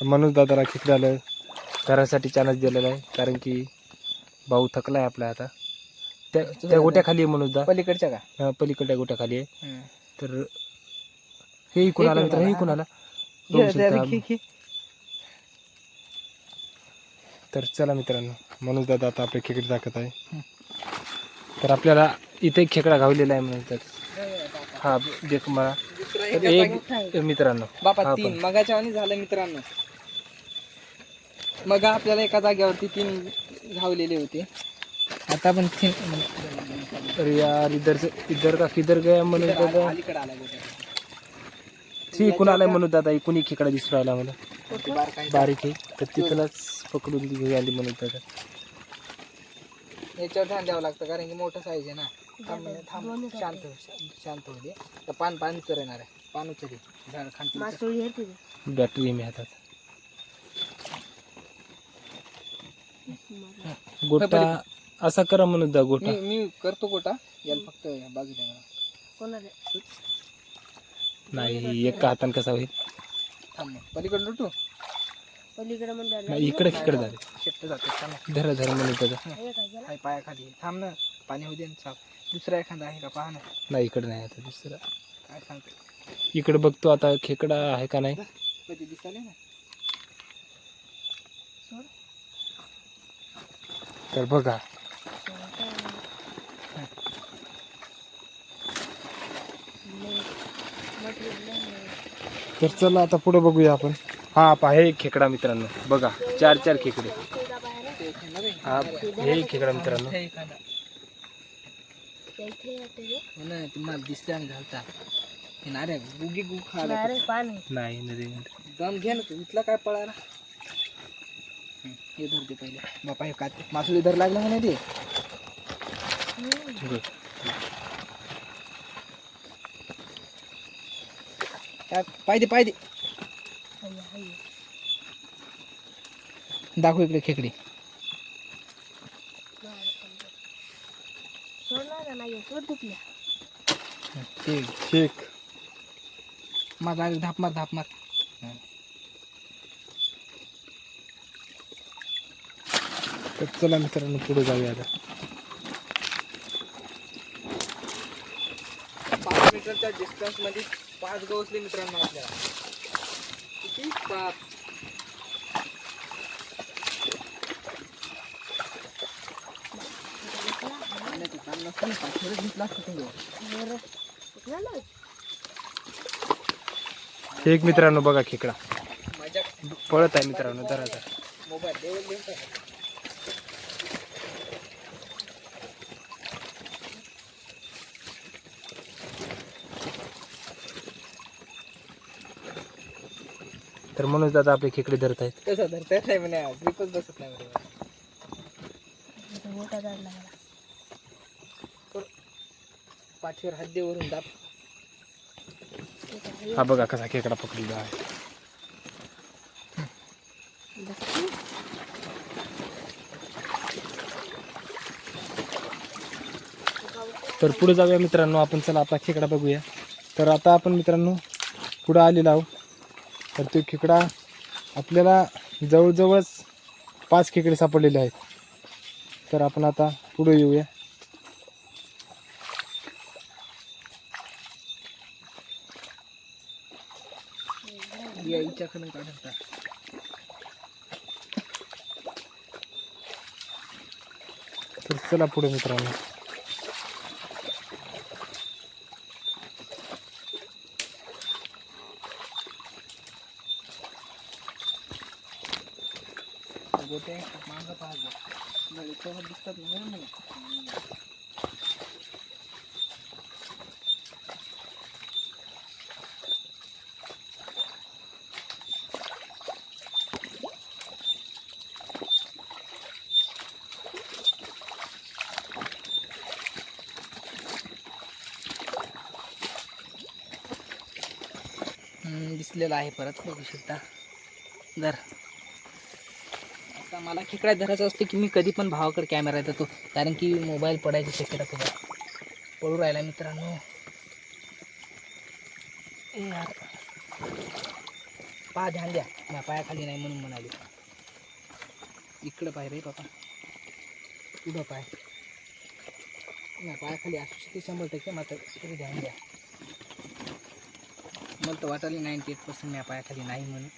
मनोज दादाला खेकडे आलं घरासाठी चानस दिलेला आहे. कारण की भाऊ थकला आहे आपला आता. त्या त्या गोट्याखाली आहे मनोज पलीकडच्या का? हा, पलीकडच्या गोट्याखाली आहे. तर हे इकून आला मित्र हे इकून आला. बघू शकता. तर चला मित्रांनो मनोज दादा आता आपले खेकडे दाखवत आहे. तर आपल्याला इथे एक खेकडा गावलेला आहे म्हणतात हा देख मला दुसरा तर एका एक मित्रांनो. बापा तीन. पण. मगाच्या आणि झालं मित्रांनो. मग आपल्याला एका जागेवरती तीन घावलेले होते. आता पण तीन तर यार इधर से इधर का किधर गया मनोज दादा? अलीकडे आला गोट्या. ती इकून आलाय मनोज दादा? इकून एक खेकडा दिसू राहिला मला? ते बार काय बारीक आहे. तर तिथूनच पकडून घरी आली मनोज दादा. याच्यावर ध्यान द्यावं लागतं कारण की मोठं साईज आहे ना. थांब शांत हो, शांत- तर पान पान उचर येणार आहे. पान झाड बॅटरी आहे मी हातात. गोटा असा करा म्हणून दा गोटा. मी मी करतो गोटा. याला फक्त बाजू द्या मला नाही एका हातान कसा होईल? थांब मग. पलीकडे लुटू. नाही इकडे इकडे झाले. शेट्ट जाते. थांब धरा धरा म्हणून हाय पायाखाली थांब ना. पाणी होऊ दे ना साफ दुसरा एखादा आहे का? पहा ना. नाही इकडे नाही आता दुसरा. काय सांगते? इकडे बघतो आता खेकडा आहे का नाही. तर बघा. तर चला आता पुढे बघूया आपण. हा पहा हे खेकडा मित्रांनो. बघा चार चार खेकडे. हा हे खेकडा मित्रांनो. हे नारे गुगी गु खायला नाही नदी दम घे ना तू. इथला काय पळाला हं, धरते पहिले. बापा हे काय मासुली धर लागला म्हणे ते. काय? पायदे पायदे. दाखव इकडे खेकडी. हं, ते. ठीक मार लागले धाप मार धाप मार. तर चला मित्रांनो पुढे जाऊया आता. पाच मीटरच्या डिस्टन्समध्ये पाच गवसले मित्रांनो आपल्याला किती? पाच. घेतला एक मित्रांनो बघा खेकडा. माझ्या पळत आहे मित्रांनो जरा जरा. तर म्हणून दादा आपले खेकडे धरत आहेत. कसं धरता येत नाही म्हणे ग्रिपच बसत नाही पाठीवर हद्दीवरून दाब. हा बघा कसा खेकडा पकडलेला आहे. तर पुढे जाऊया मित्रांनो आपण चला आता खेकडा बघूया. तर आता आपण मित्रांनो पुढं आलेलो आहोत. तर तो खेकडा आपल्याला जवळजवळच पाच खेकडे सापडलेले आहेत. तर आपण आता पुढे येऊया. या हिच्याकडून काढत जा. तर चला पुढे मित्रांनो गोटे मागं पाहत जा. इथं दिसतात ना दिसलेला आहे परत. बघू शकता. धर. आता मला खेकडा धरायचा असतो की मी कधी पण भावाकडे कॅमेरा येतो कारण की मोबाईल पडायची शक्यता तुला पडू राहिला मित्रांनो. यार. पा ध्यान द्या. माझ्या पायाखाली नाही म्हणून म्हणाली. इकडं पाय रे बाबा. पुढं पाय. माझ्या पायाखाली असू शकते शंभर टक्के मात्र ध्यान द्या. मला तर वाटायला नाईंटी एट पर्सेंट या पायाखाली नाही म्हणून.